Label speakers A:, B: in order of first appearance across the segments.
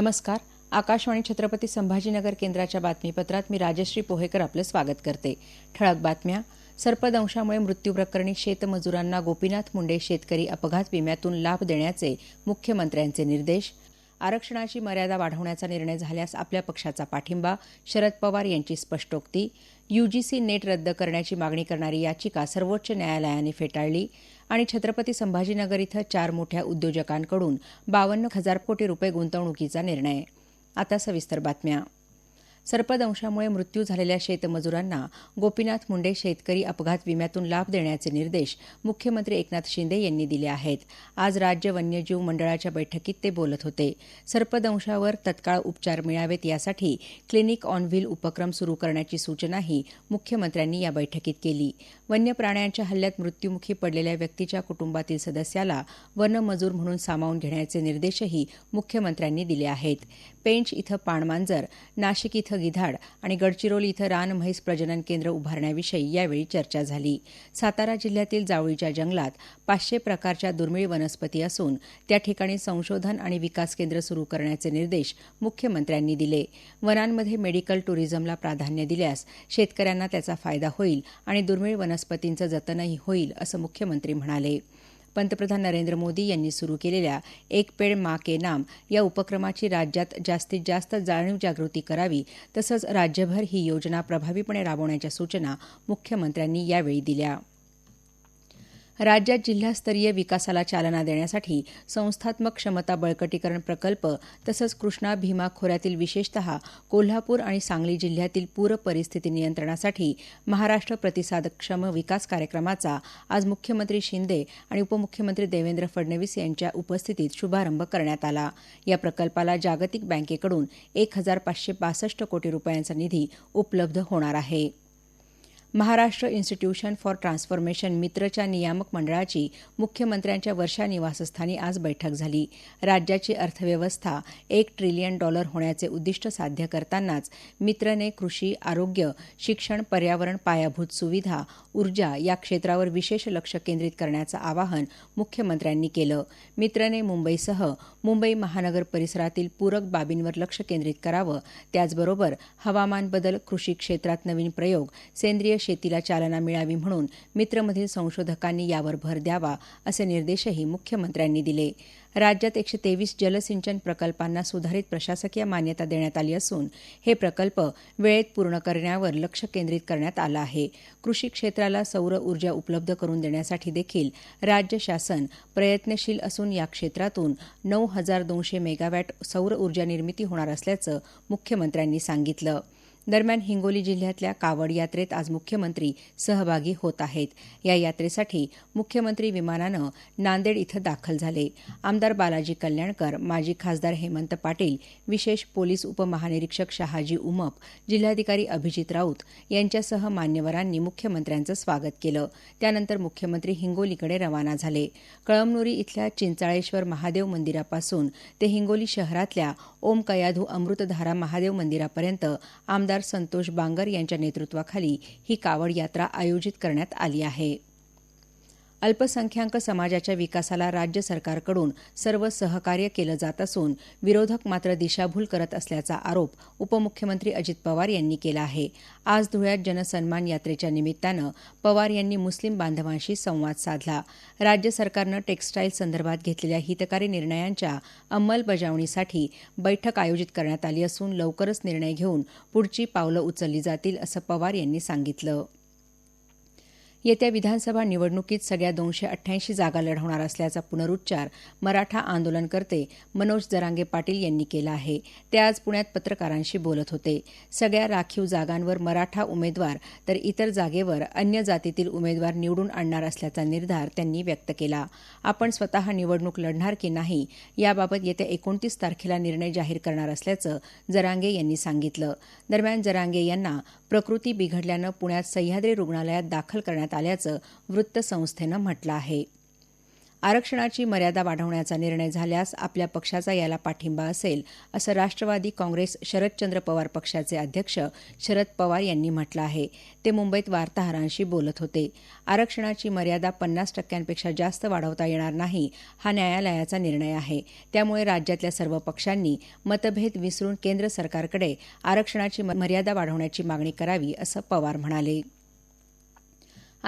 A: नमस्कार आकाशवाणी छत्रपती संभाजीनगर केंद्राच्या बातमीपत्रात मी राजश्री पोहेकर आपलं स्वागत करते ठळक बातम्या सर्पदंशामुळे प्रकरणी शेतमजुरांना गोपीनाथ मुंडे शेतकरी अपघात विम्यातून लाभ देण्याचे मुख्यमंत्र्यांचे निर्देश आरक्षणाची मर्यादा वाढवण्याचा निर्णय झाल्यास आपल्या पक्षाचा पाठिंबा शरद पवार यांची स्पष्टोक्ती यूजीसी नेट रद्द करण्याची मागणी करणारी याचिका सर्वोच्च न्यायालयाने फेटाळली आणि छत्रपती संभाजीनगर इथं चार मोठ्या उद्योजकांकडून बावन्न हजार कोटी रुपये गुंतवणुकीचा निर्णय आता सविस्तर बातम्या सर्पदंशामुळे मृत्यू झालेल्या शेतमजुरांना गोपीनाथ मुंडे शेतकरी अपघात विम्यातून लाभ देण्याचे निर्देश मुख्यमंत्री एकनाथ शिंदे यांनी दिले आहेत आज राज्य वन्यजीव मंडळाच्या बैठकीत ते बोलत होते सर्पदंशावर तत्काळ उपचार मिळावेत यासाठी क्लिनिक ऑन व्हील उपक्रम सुरू करण्याची सूचनाही मुख्यमंत्र्यांनी या बैठकीत केली वन्य प्राण्यांच्या हल्ल्यात मृत्यूमुखी पडलेल्या व्यक्तीच्या कुटुंबातील सदस्याला वनमजूर म्हणून सामावून घेण्याचे निर्देशही मुख्यमंत्र्यांनी दिले आहेत पेंच इथं पाणमांजर नाशिक इथं गिधाड आणि गडचिरोली इथं रान म्हैस प्रजनन केंद्र उभारण्याविषयी यावेळी चर्चा झाली सातारा जिल्ह्यातील जावळीच्या जंगलात पाचशे प्रकारच्या दुर्मिळ वनस्पती असून त्या ठिकाणी संशोधन आणि विकास केंद्र सुरू करण्याचे निर्देश मुख्यमंत्र्यांनी दिले वनांमध्ये मेडिकल टुरिझमला प्राधान्य दिल्यास शेतकऱ्यांना त्याचा फायदा होईल आणि दुर्मिळ वनस्पतींचं जतनही होईल असं मुख्यमंत्री म्हणाले पंतप्रधान नरेंद्र मोदी यांनी सुरू केलेल्या एक पेड मा के नाम या उपक्रमाची राज्यात जास्तीत जास्त जाणीव जागृती करावी तसंच राज्यभर ही योजना प्रभावीपणे राबवण्याच्या सूचना मुख्यमंत्र्यांनी यावेळी दिल्या राज्यात जिल्हास्तरीय विकासाला चालना देण्यासाठी संस्थात्मक क्षमता बळकटीकरण प्रकल्प तसंच कृष्णा भीमा खोऱ्यातील विशेषत कोल्हापूर आणि सांगली जिल्ह्यातील पूर परिस्थिती नियंत्रणासाठी महाराष्ट्र प्रतिसादक्षम विकास कार्यक्रमाचा आज मुख्यमंत्री शिंदे आणि उपमुख्यमंत्री देवेंद्र फडणवीस यांच्या उपस्थितीत शुभारंभ करण्यात आला या प्रकल्पाला जागतिक बँकेकडून एक हजार पाचशे बासष्ट कोटी रुपयांचा निधी उपलब्ध होणार आहे महाराष्ट्र इन्स्टिट्यूशन फॉर ट्रान्सफॉर्मेशन मित्रच्या नियामक मंडळाची मुख्यमंत्र्यांच्या वर्षा निवासस्थानी आज बैठक झाली राज्याची अर्थव्यवस्था एक ट्रिलियन डॉलर होण्याचे उद्दिष्ट साध्य करतानाच मित्रने कृषी आरोग्य शिक्षण पर्यावरण पायाभूत सुविधा ऊर्जा या क्षेत्रावर विशेष लक्ष केंद्रित करण्याचं आवाहन मुख्यमंत्र्यांनी केलं मित्रने मुंबईसह मुंबई महानगर परिसरातील पूरक बाबींवर लक्ष केंद्रित करावं त्याचबरोबर हवामान बदल कृषी क्षेत्रात नवीन प्रयोग सेंद्रिय शेतीला चालना मिळावी म्हणून मित्रमधील संशोधकांनी यावर भर द्यावा असे निर्देशही मुख्यमंत्र्यांनी दिले राज्यात एकशे तेवीस जलसिंचन प्रकल्पांना सुधारित प्रशासकीय मान्यता देण्यात आली असून हे प्रकल्प वेळेत पूर्ण करण्यावर लक्ष केंद्रित करण्यात आलं आहे कृषी क्षेत्राला सौर ऊर्जा उपलब्ध करून देण्यासाठी देखील राज्य शासन प्रयत्नशील असून या क्षेत्रातून नऊ हजार दोनशे मेगावॅट सौर ऊर्जा निर्मिती होणार असल्याचं मुख्यमंत्र्यांनी सांगितलं दरम्यान हिंगोली जिल्ह्यातल्या कावड यात्रेत आज मुख्यमंत्री सहभागी होत आहेत या यात्रेसाठी मुख्यमंत्री विमानानं नांदेड इथं दाखल झाले आमदार बालाजी कल्याणकर माजी खासदार हेमंत पाटील विशेष पोलीस उपमहानिरीक्षक शहाजी उमप जिल्हाधिकारी अभिजित राऊत यांच्यासह मान्यवरांनी मुख्यमंत्र्यांचं स्वागत केलं त्यानंतर मुख्यमंत्री हिंगोलीकडे रवाना झाले कळमनुरी इथल्या चिंचाळेश्वर महादेव मंदिरापासून ते हिंगोली शहरातल्या ओम कयाधू अमृतधारा महादेव मंदिरापर्यंत आमदार संतोष बांगर यांच्या नेतृत्वाखाली ही कावड यात्रा आयोजित करण्यात आली आहे अल्पसंख्याक समाजाच्या विकासाला राज्य सरकारकडून सर्व सहकार्य केलं जात असून विरोधक मात्र दिशाभूल करत असल्याचा आरोप उपमुख्यमंत्री अजित पवार यांनी केला आहे आज धुळ्यात जनसन्मान यात्रेच्या निमित्तानं पवार यांनी मुस्लिम बांधवांशी संवाद साधला राज्य सरकारनं टेक्स्टाईल संदर्भात घेतलेल्या हितकारी निर्णयांच्या अंमलबजावणीसाठी बैठक आयोजित करण्यात आली असून लवकरच निर्णय घेऊन पुढची पावलं उचलली जातील असं पवार यांनी सांगितलं येत्या विधानसभा निवडणुकीत सगळ्या दोनशे अठ्ठ्याऐंशी जागा लढवणार असल्याचा पुनरुच्चार मराठा आंदोलनकर्ते मनोज जरांगे पाटील यांनी केला आहे ते आज पुण्यात पत्रकारांशी बोलत होते सगळ्या राखीव जागांवर मराठा उमेदवार तर इतर जागेवर अन्य जातीतील उमेदवार निवडून आणणार असल्याचा निर्धार त्यांनी व्यक्त केला आपण स्वतः निवडणूक लढणार की नाही याबाबत येत्या एकोणतीस तारखेला निर्णय जाहीर करणार असल्याचं जरांगे यांनी सांगितलं दरम्यान जरांगे यांना प्रकृती बिघडल्यानं पुण्यात सह्याद्री रुग्णालयात दाखल करण्यात करण्यात आल्याचं वृत्तसंस्थेनं म्हटलं आहे आरक्षणाची मर्यादा वाढवण्याचा निर्णय झाल्यास आपल्या पक्षाचा याला पाठिंबा असेल असं राष्ट्रवादी काँग्रेस शरदचंद्र पवार पक्षाचे अध्यक्ष शरद पवार यांनी म्हटलं आहे ते मुंबईत वार्ताहरांशी बोलत होते आरक्षणाची मर्यादा पन्नास टक्क्यांपेक्षा जास्त वाढवता येणार नाही हा न्यायालयाचा निर्णय आहे त्यामुळे राज्यातल्या सर्व पक्षांनी मतभेद विसरून केंद्र सरकारकडे आरक्षणाची मर्यादा वाढवण्याची मागणी करावी असं पवार म्हणाले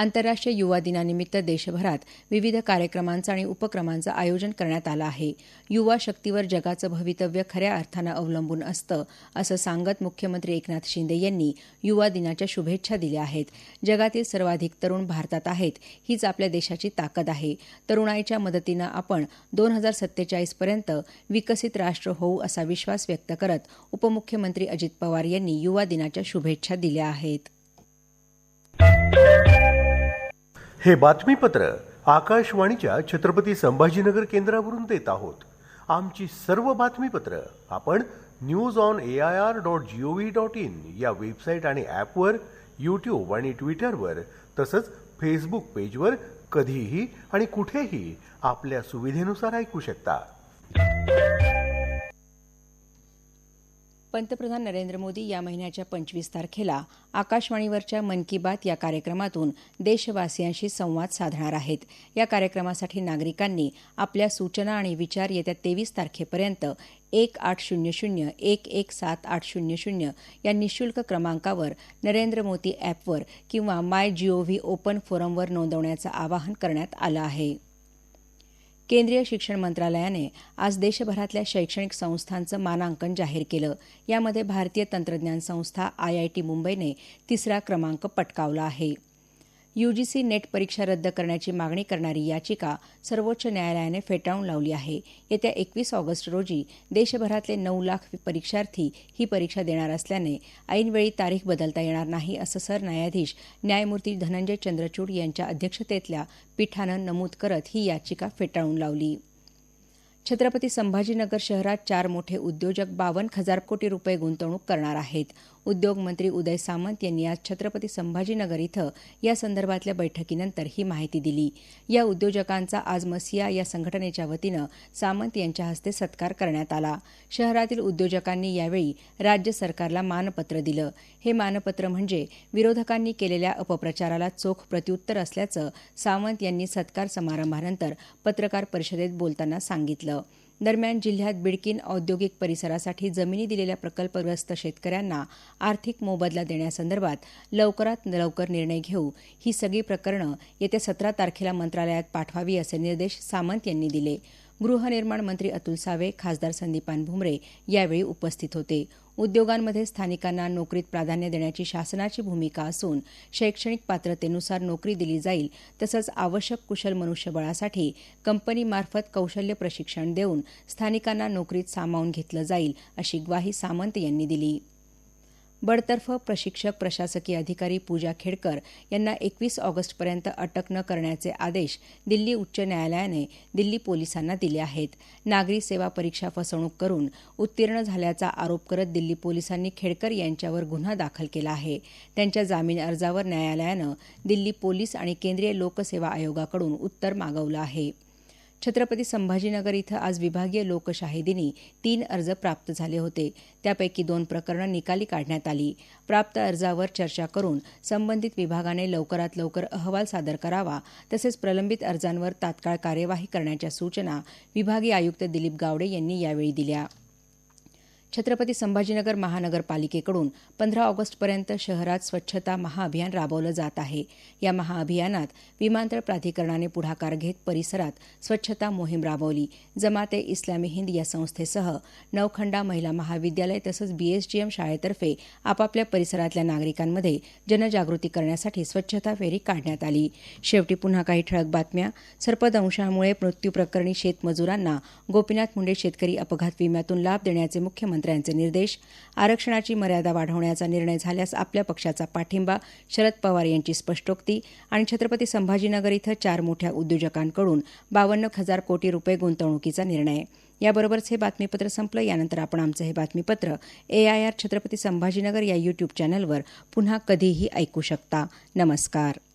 A: आंतरराष्ट्रीय युवा दिनानिमित्त देशभरात विविध कार्यक्रमांचं आणि उपक्रमांचं आयोजन करण्यात आलं आहे युवा शक्तीवर जगाचं भवितव्य खऱ्या अर्थानं अवलंबून असतं असं सांगत मुख्यमंत्री एकनाथ शिंदे यांनी युवा दिनाच्या शुभेच्छा दिल्या आहेत जगातील सर्वाधिक तरुण भारतात आहेत हीच आपल्या देशाची ताकद आहे तरुणाईच्या मदतीनं आपण दोन हजार सत्तेचाळीसपर्यंत विकसित राष्ट्र होऊ असा विश्वास व्यक्त करत उपमुख्यमंत्री अजित पवार यांनी युवा दिनाच्या शुभेच्छा दिल्या आहेत हे बातमीपत्र आकाशवाणीच्या छत्रपती संभाजीनगर केंद्रावरून देत आहोत आमची सर्व बातमीपत्र आपण news on A I R dot G O V dot in या वेबसाईट आणि ॲपवर यूट्यूब आणि ट्विटरवर तसंच फेसबुक पेजवर कधीही आणि कुठेही आपल्या सुविधेनुसार ऐकू शकता पंतप्रधान नरेंद्र मोदी या महिन्याच्या पंचवीस तारखेला आकाशवाणीवरच्या मन की बात या कार्यक्रमातून देशवासियांशी संवाद साधणार आहेत या कार्यक्रमासाठी नागरिकांनी आपल्या सूचना आणि विचार येत्या तेवीस तारखेपर्यंत एक आठ शून्य शून्य एक एक सात आठ शून्य शून्य या निशुल्क क्रमांकावर नरेंद्र मोदी ॲपवर किंवा माय जीओव्ही ओपन फोरमवर नोंदवण्याचं आवाहन करण्यात आलं आहे केंद्रीय शिक्षण मंत्रालयाने आज देशभरातल्या शैक्षणिक संस्थांचं मानांकन जाहीर केलं यामध्ये भारतीय तंत्रज्ञान संस्था आयआयटी मुंबईने तिसरा क्रमांक पटकावला आहे यूजीसी नेट परीक्षा रद्द करण्याची मागणी करणारी याचिका सर्वोच्च न्यायालयाने फेटाळून लावली आहे येत्या एकवीस ऑगस्ट रोजी देशभरातले नऊ लाख परीक्षार्थी ही परीक्षा देणार असल्याने ऐनवेळी तारीख बदलता येणार नाही असं सरन्यायाधीश न्यायमूर्ती धनंजय चंद्रचूड यांच्या अध्यक्षतेतल्या पीठानं नमूद करत ही याचिका फेटाळून लावली छत्रपती संभाजीनगर शहरात चार मोठे उद्योजक बावन्न हजार कोटी रुपये गुंतवणूक करणार आहेत उद्योगमंत्री उदय सामंत यांनी आज छत्रपती संभाजीनगर इथं या संदर्भातल्या बैठकीनंतर ही माहिती दिली या उद्योजकांचा आज मसिया या संघटनेच्या वतीनं सामंत यांच्या हस्ते सत्कार करण्यात आला शहरातील उद्योजकांनी यावेळी राज्य सरकारला मानपत्र दिलं हे मानपत्र म्हणजे विरोधकांनी केलेल्या अपप्रचाराला चोख प्रत्युत्तर असल्याचं सामंत यांनी सत्कार समारंभानंतर पत्रकार परिषदेत बोलताना सांगितलं दरम्यान जिल्ह्यात बिडकीन औद्योगिक परिसरासाठी जमिनी दिलेल्या प्रकल्पग्रस्त शेतकऱ्यांना आर्थिक मोबदला देण्यासंदर्भात लवकरात लवकर निर्णय घेऊ ही सगळी प्रकरणं येत्या सतरा तारखेला मंत्रालयात पाठवावी असे निर्देश सामंत यांनी दिले गृहनिर्माण मंत्री अतुल सावे खासदार संदीपान भुमरे यावेळी उपस्थित होते उद्योगांमध्ये स्थानिकांना नोकरीत प्राधान्य देण्याची शासनाची भूमिका असून शैक्षणिक पात्रतेनुसार नोकरी दिली जाईल तसंच आवश्यक कुशल मनुष्यबळासाठी कंपनीमार्फत कौशल्य प्रशिक्षण देऊन स्थानिकांना नोकरीत सामावून घेतलं जाईल अशी ग्वाही सामंत यांनी दिली बडतर्फ प्रशिक्षक प्रशासकीय अधिकारी पूजा खेडकर यांना एकवीस ऑगस्टपर्यंत अटक न करण्याचे आदेश दिल्ली उच्च न्यायालयाने दिल्ली पोलिसांना दिले आहेत नागरी सेवा परीक्षा फसवणूक करून उत्तीर्ण झाल्याचा आरोप करत दिल्ली पोलिसांनी खेडकर यांच्यावर गुन्हा दाखल केला आहे त्यांच्या जामीन अर्जावर न्यायालयानं दिल्ली पोलीस आणि केंद्रीय लोकसेवा आयोगाकडून उत्तर मागवलं आहे छत्रपती संभाजीनगर इथं आज विभागीय लोकशाही दिनी तीन अर्ज प्राप्त झाले होते त्यापैकी दोन प्रकरणं निकाली काढण्यात आली प्राप्त अर्जावर चर्चा करून संबंधित विभागाने लवकरात लवकर अहवाल सादर करावा तसेच प्रलंबित अर्जांवर तात्काळ कार्यवाही करण्याच्या सूचना विभागीय आयुक्त दिलीप गावडे यांनी यावेळी दिल्या छत्रपती संभाजीनगर महानगरपालिकेकडून पंधरा ऑगस्टपर्यंत शहरात स्वच्छता महाअभियान राबवलं जात आहे या महाअभियानात विमानतळ प्राधिकरणाने पुढाकार घेत परिसरात स्वच्छता मोहीम राबवली जमाते इस्लामी हिंद या संस्थेसह नवखंडा महिला महाविद्यालय तसंच बीएसजीएम शाळेतर्फे आपापल्या परिसरातल्या नागरिकांमध्ये जनजागृती करण्यासाठी स्वच्छता फेरी काढण्यात आली शेवटी पुन्हा काही ठळक बातम्या सर्पदंशामुळे मृत्यूप्रकरणी शेतमजुरांना गोपीनाथ मुंडे शेतकरी अपघात विम्यातून लाभ देण्याचे मुख्यमंत्री मुख्यमंत्र्यांचे निर्देश आरक्षणाची मर्यादा वाढवण्याचा निर्णय झाल्यास आपल्या पक्षाचा पाठिंबा शरद पवार यांची स्पष्टोक्ती आणि छत्रपती संभाजीनगर इथं चार मोठ्या उद्योजकांकडून बावन्न हजार कोटी रुपये गुंतवणुकीचा निर्णय याबरोबरच हे बातमीपत्र संपलं यानंतर आपण आमचं हे बातमीपत्र एआयआर छत्रपती संभाजीनगर या यूट्यूब चॅनलवर पुन्हा कधीही ऐकू शकता नमस्कार